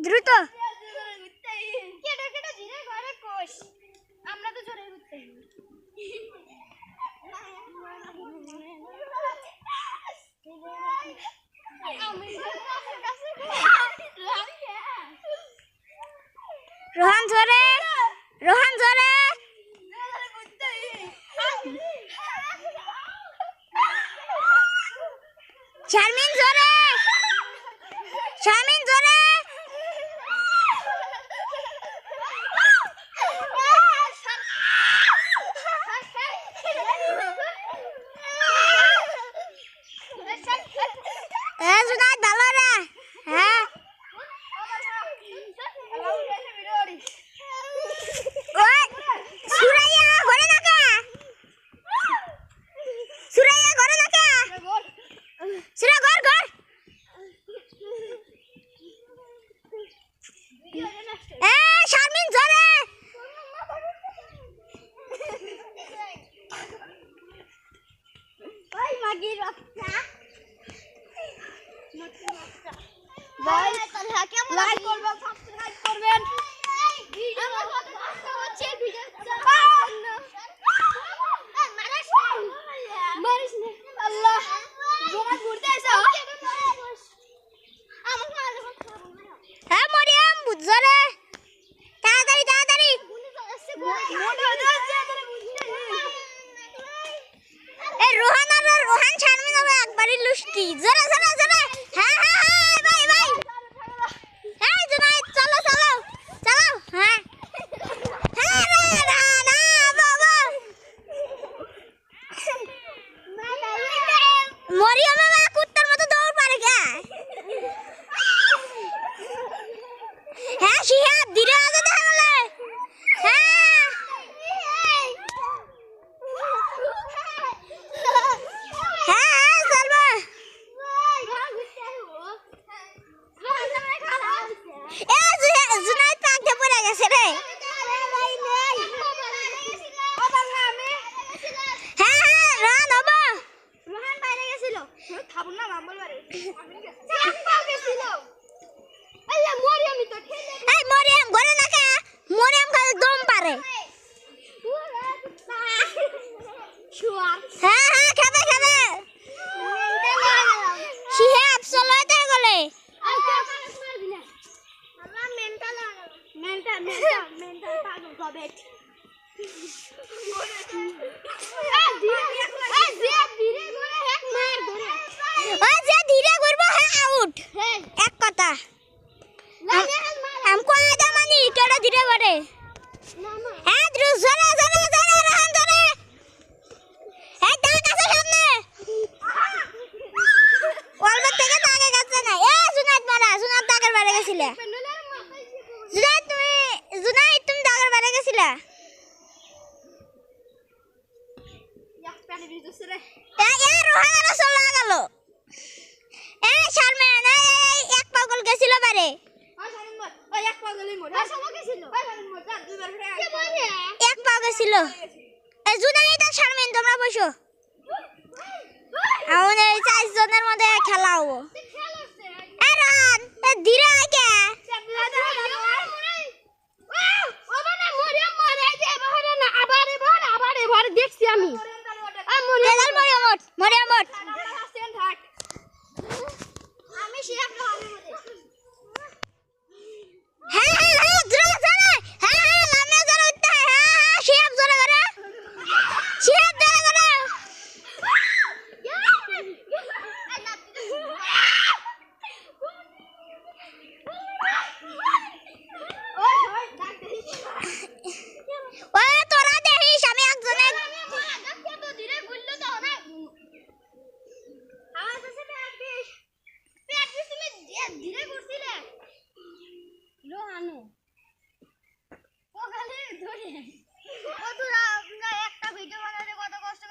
দ্রুত। কেটে ধীরে রোহান রোহান জোরে শারমিন জোরে শারমিন জোরে এ শারমিন জোরে ওই লাইক করবেন সাবস্ক্রাইব করবেন আমার কত কষ্ট হচ্ছে ভিডিও মারিস না আল্লাহ জোড়া ঘুরতে এসে আমার মারলে হ্যাঁ মরিয়াম জোরে তাড়াতাড়ি তাড়াতাড়ি এ রোহান আর রোহান শারমিন হবে লুষ্টি জোরে জোরে জোরে! হ্যাঁ হ্যাঁ হ্যাঁ ভাই ভাই! এই জুনাইদ, চলো চলো চলো হ্যাঁ। হ্যাঁ মতো দৌড় কে? হ্যাঁ শিহাব, ধীরে আগে তাহলে হ্যাঁ হ্যাঁ হ্যাঁ চলবে এ জুনা- জুনাইদ পাকতে পড়ে গেছে রে হ্যাঁ হ্যাঁ রান হব এই মরিয়াম ঘরে না কে মরিয়াম খালি দম পারে হ্যাঁ হ্যাঁ খাবে ধীরে ঘুরবো হ্যাঁ এক কথা। আমকো আদা মানি কেডা ধীরে দ্রুত জোরে জোরে জোরে রাহান জোরে এই দাগ আছে সামনে ওয়ালবার থেকে দাগে গেছে না এ জুনাইদ মারা জুনাইদ দাগের বারে গেছিলে জুনাইদ তুমি জুনাইদ তুমি দাগের বারে গেছিলা এ এ রোহানারা চলে গেল এ শারমিন এই এক পাগল গেছিল বারে। এক পা গেছিল। শারমিন তোমরা বসো। আমাদের চারজনের মধ্যে খেলা হব ধীরে কে। একটা ভিডিও বানাতে